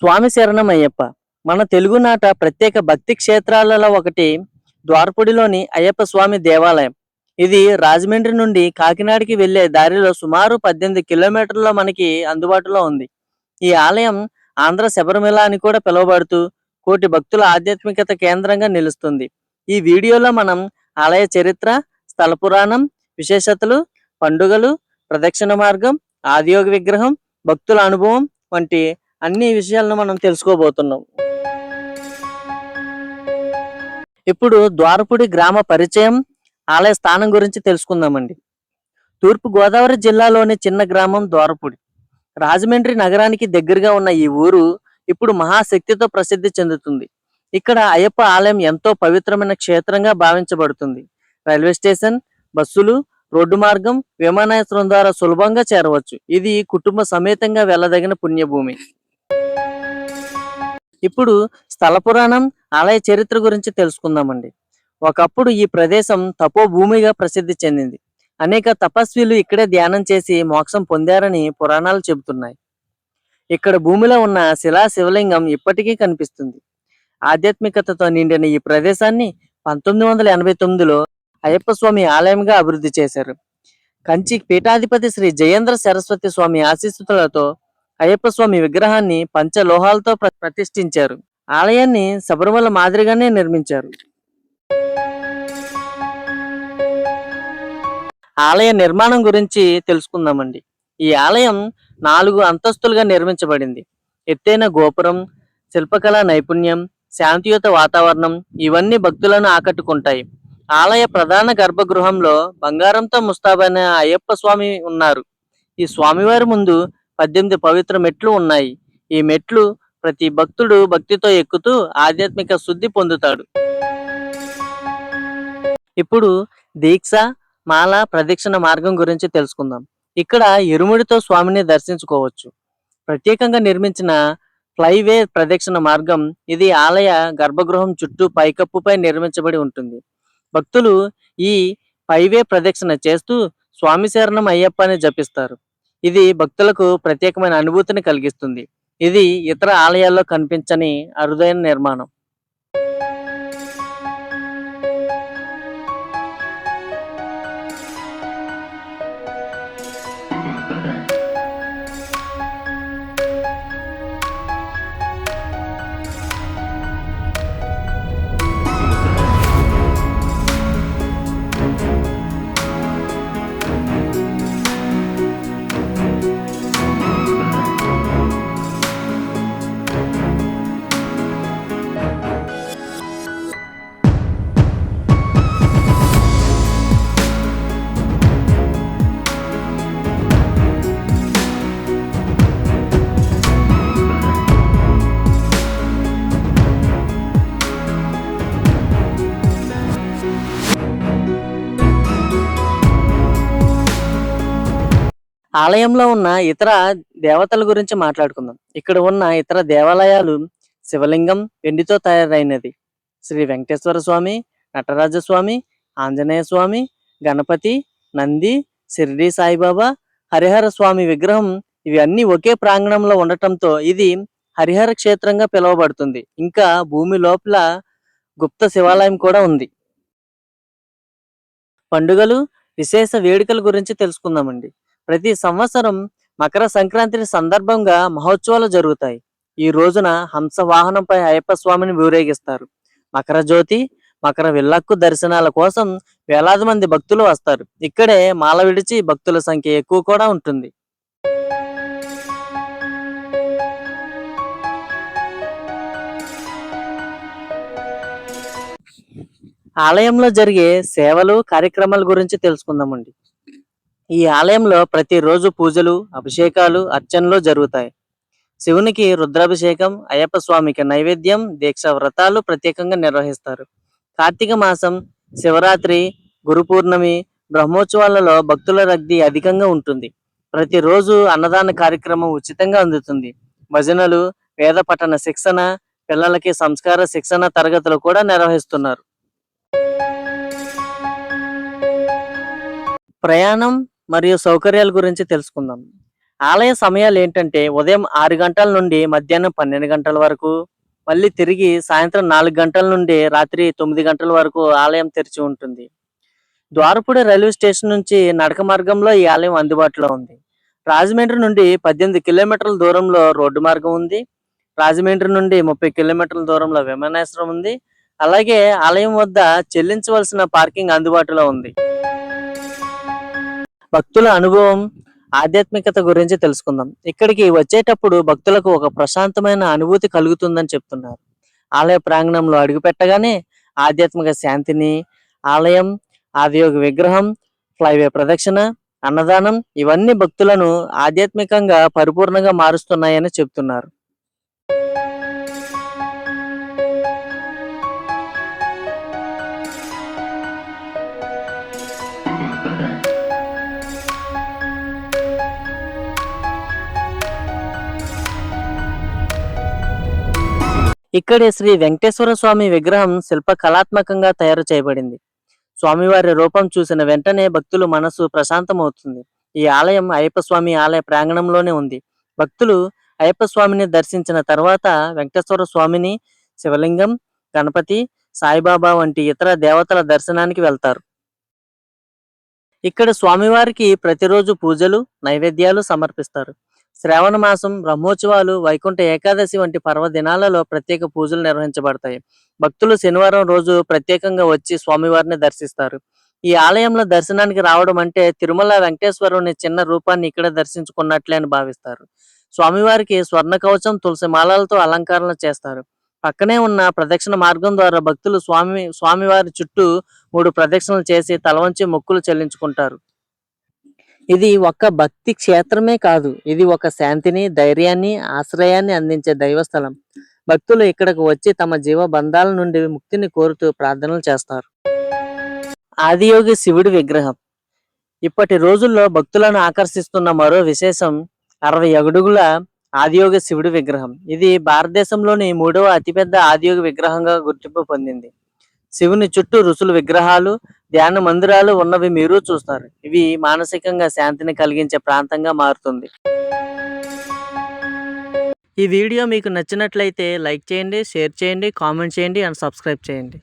స్వామి శరణం అయ్యప్ప. మన తెలుగునాట ప్రత్యేక భక్తి క్షేత్రాలలో ఒకటి ద్వారపుడిలోని అయ్యప్ప స్వామి దేవాలయం. ఇది రాజమండ్రి నుండి కాకినాడకి వెళ్ళే దారిలో సుమారు పద్దెనిమిది కిలోమీటర్ల మనకి అందుబాటులో ఉంది. ఈ ఆలయం ఆంధ్ర శబరిమల అని కూడా పిలువబడుతూ కోటి భక్తుల ఆధ్యాత్మికత కేంద్రంగా నిలుస్తుంది. ఈ వీడియోలో మనం ఆలయ చరిత్ర స్థల పురాణం విశేషతలు పండుగలు ప్రదక్షిణ మార్గం ఆదియోగ విగ్రహం భక్తుల అనుభవం వంటి అన్ని విషయాలను మనం తెలుసుకోబోతున్నాం. ఇప్పుడు ద్వారపుడి గ్రామ పరిచయం ఆలయ స్థానం గురించి తెలుసుకుందామండి. తూర్పు గోదావరి జిల్లాలోని చిన్న గ్రామం ద్వారపుడి. రాజమండ్రి నగరానికి దగ్గరగా ఉన్న ఈ ఊరు ఇప్పుడు మహాశక్తితో ప్రసిద్ధి చెందుతుంది. ఇక్కడ అయ్యప్ప ఆలయం ఎంతో పవిత్రమైన క్షేత్రంగా భావించబడుతుంది. రైల్వే స్టేషన్ బస్సులు రోడ్డు మార్గం విమానాశ్రయం ద్వారా సులభంగా చేరవచ్చు. ఇది కుటుంబ సమేతంగా వెళ్ళదగిన పుణ్యభూమి. ఇప్పుడు స్థల పురాణం ఆలయ చరిత్ర గురించి తెలుసుకుందామండి. ఒకప్పుడు ఈ ప్రదేశం తపో భూమిగా ప్రసిద్ధి చెందింది. అనేక తపస్విలు ఇక్కడే ధ్యానం చేసి మోక్షం పొందారని పురాణాలు చెబుతున్నాయి. ఇక్కడ భూమిలో ఉన్న శిలా శివలింగం ఇప్పటికీ కనిపిస్తుంది. ఆధ్యాత్మికతతో నిండిన ఈ ప్రదేశాన్ని పంతొమ్మిది వందల ఎనభై తొమ్మిదిలో అయ్యప్ప స్వామి ఆలయంగా అభివృద్ధి చేశారు. కంచి పీఠాధిపతి శ్రీ జయేంద్ర సరస్వతి స్వామి ఆశీస్సులతో అయ్యప్ప స్వామి విగ్రహాన్ని పంచలోహాలతో ప్ర- ప్రతిష్ఠించారు. ఆలయాన్ని శబరిమల మాదిరిగానే నిర్మించారు. ఆలయ నిర్మాణం గురించి తెలుసుకుందామండి. ఈ ఆలయం నాలుగు అంతస్తులుగా నిర్మించబడింది. ఎత్తైన గోపురం శిల్పకళా నైపుణ్యం శాంతియుత వాతావరణం ఇవన్నీ భక్తులను ఆకట్టుకుంటాయి. ఆలయ ప్రధాన గర్భగృహంలో బంగారంతో ముస్తాబైన అయ్యప్ప స్వామి ఉన్నారు. ఈ స్వామివారి ముందు పద్దెనిమిది పవిత్ర మెట్లు ఉన్నాయి. ఈ మెట్లు ప్రతి భక్తుడు భక్తితో ఎక్కుతూ ఆధ్యాత్మిక శుద్ధి పొందుతాడు. ఇప్పుడు దీక్ష మాల ప్రదక్షిణ మార్గం గురించి తెలుసుకుందాం. ఇక్కడ ఇరుముడితో స్వామిని దర్శించుకోవచ్చు. ప్రత్యేకంగా నిర్మించిన ఫ్లైవే ప్రదక్షిణ మార్గం ఇది ఆలయ గర్భగృహం చుట్టూ పైకప్పుపై నిర్మించబడి ఉంటుంది. భక్తులు ఈ పైవే ప్రదక్షిణ చేస్తూ స్వామి శరణం అయ్యప్ప అని జపిస్తారు. ఇది భక్తులకు ప్రత్యేకమైన అనుభూతిని కలిగిస్తుంది. ఇది ఇతర ఆలయాల్లో కనిపించని అరుదైన నిర్మాణం. ఆలయంలో ఉన్న ఇతర దేవతల గురించి మాట్లాడుకుందాం. ఇక్కడ ఉన్న ఇతర దేవాలయాలు శివలింగం వెండితో తయారైనది. శ్రీ వెంకటేశ్వర స్వామి నటరాజ స్వామి ఆంజనేయ స్వామి గణపతి నంది షిరిడి సాయిబాబా హరిహర స్వామి విగ్రహం ఇవి అన్ని ఒకే ప్రాంగణంలో ఉండటంతో ఇది హరిహర క్షేత్రంగా పిలువబడుతుంది. ఇంకా భూమి లోపల గుప్త శివాలయం కూడా ఉంది. పండుగలు విశేష వేడుకల గురించి తెలుసుకుందామండి. ప్రతి సంవత్సరం మకర సంక్రాంతి సందర్భంగా మహోత్సవాలు జరుగుతాయి. ఈ రోజున హంస వాహనంపై అయ్యప్ప స్వామిని ఊరేగిస్తారు మకర జ్యోతి మకర విల్లక్కు దర్శనాల కోసం వేలాది మంది భక్తులు వస్తారు. ఇక్కడే మాల విడిచి భక్తుల సంఖ్య ఎక్కువ కూడా ఉంటుంది. ఆలయంలో జరిగే సేవలు కార్యక్రమాల గురించి తెలుసుకుందామండి. ఈ ఆలయంలో ప్రతిరోజు పూజలు అభిషేకాలు అర్చనలు జరుగుతాయి. శివునికి రుద్రాభిషేకం అయ్యప్ప స్వామికి నైవేద్యం దీక్ష వ్రతాలు ప్రత్యేకంగా నిర్వహిస్తారు. కార్తీక మాసం శివరాత్రి గురు పూర్ణమి బ్రహ్మోత్సవాలలో భక్తుల రద్దీ అధికంగా ఉంటుంది. ప్రతిరోజు అన్నదాన కార్యక్రమం ఉచితంగా అందుతుంది. భజనలు వేద పఠన శిక్షణ పిల్లలకి సంస్కార శిక్షణ తరగతులు కూడా నిర్వహిస్తున్నారు. ప్రయాణం మరియు సౌకర్యాల గురించి తెలుసుకుందాం. ఆలయ సమయాలు ఏంటంటే ఉదయం ఆరు గంటల నుండి మధ్యాహ్నం పన్నెండు గంటల వరకు మళ్ళీ తిరిగి సాయంత్రం నాలుగు గంటల నుండి రాత్రి తొమ్మిది గంటల వరకు ఆలయం తెరిచి ఉంటుంది. ద్వారపూడి రైల్వే స్టేషన్ నుంచి నడక మార్గంలో ఈ ఆలయం అందుబాటులో ఉంది. రాజమండ్రి నుండి పద్దెనిమిది కిలోమీటర్ల దూరంలో రోడ్డు మార్గం ఉంది. రాజమండ్రి నుండి ముప్పై కిలోమీటర్ల దూరంలో విమానాశ్రయం ఉంది. అలాగే ఆలయం వద్ద చెల్లించవలసిన పార్కింగ్ అందుబాటులో ఉంది. భక్తుల అనుభవం ఆధ్యాత్మికత గురించి తెలుసుకుందాం. ఇక్కడికి వచ్చేటప్పుడు భక్తులకు ఒక ప్రశాంతమైన అనుభూతి కలుగుతుందని చెప్తున్నారు. ఆలయ ప్రాంగణంలో అడుగుపెట్టగానే ఆధ్యాత్మిక శాంతిని ఆలయం ఆదియోగ విగ్రహం ఫ్లైవే ప్రదక్షిణ అన్నదానం ఇవన్నీ భక్తులను ఆధ్యాత్మికంగా పరిపూర్ణంగా మారుస్తున్నాయని చెప్తున్నారు. ఇక్కడే శ్రీ వెంకటేశ్వర స్వామి విగ్రహం శిల్ప కళాత్మకంగా తయారు చేయబడింది. స్వామివారి రూపం చూసిన వెంటనే భక్తులు మనసు ప్రశాంతమవుతుంది. ఈ ఆలయం అయ్యప్ప స్వామి ఆలయ ప్రాంగణంలోనే ఉంది. భక్తులు అయ్యప్ప స్వామిని దర్శించిన తర్వాత వెంకటేశ్వర స్వామిని శివలింగం గణపతి సాయిబాబా వంటి ఇతర దేవతల దర్శనానికి వెళ్తారు. ఇక్కడ స్వామివారికి ప్రతిరోజు పూజలు నైవేద్యాలు సమర్పిస్తారు. శ్రావణ మాసం బ్రహ్మోత్సవాలు వైకుంఠ ఏకాదశి వంటి పర్వదినాలలో ప్రత్యేక పూజలు నిర్వహించబడతాయి. భక్తులు శనివారం రోజు ప్రత్యేకంగా వచ్చి స్వామివారిని దర్శిస్తారు. ఈ ఆలయంలో దర్శనానికి రావడం అంటే తిరుమల వెంకటేశ్వరుని చిన్న రూపాన్ని ఇక్కడ దర్శించుకున్నట్లే అని భావిస్తారు. స్వామివారికి స్వర్ణ కవచం తులసి మాలలతో అలంకరణ చేస్తారు. పక్కనే ఉన్న ప్రదక్షిణ మార్గం ద్వారా భక్తులు స్వామి స్వామివారి చుట్టూ మూడు ప్రదక్షిణలు చేసి తలవంచి మొక్కులు చెల్లించుకుంటారు. ఇది ఒక భక్తి క్షేత్రమే కాదు. ఇది ఒక శాంతిని ధైర్యాన్ని ఆశ్రయాన్ని అందించే దైవస్థలం. భక్తులు ఇక్కడకు వచ్చి తమ జీవ బంధాల నుండి ముక్తిని కోరుతూ ప్రార్థనలు చేస్తారు. ఆదియోగి శివుడి విగ్రహం. ఇప్పటి రోజుల్లో భక్తులను ఆకర్షిస్తున్న మరో విశేషం అరవై అడుగుల ఆదియోగి శివుడి విగ్రహం. ఇది భారతదేశంలోని మూడవ అతిపెద్ద ఆదియోగి విగ్రహంగా గుర్తింపు పొందింది. శివుని చుట్టూ ఋషుల విగ్రహాలు ధ్యాన మందిరాలు ఉన్నవి మీరు చూస్తారు ఇవి మానసికంగా శాంతిని కలిగించే ప్రాంతంగా మారుతుంది. ఈ వీడియో మీకు నచ్చినట్లయితే లైక్ చేయండి షేర్ చేయండి కామెంట్ చేయండి అండ్ సబ్స్క్రైబ్ చేయండి.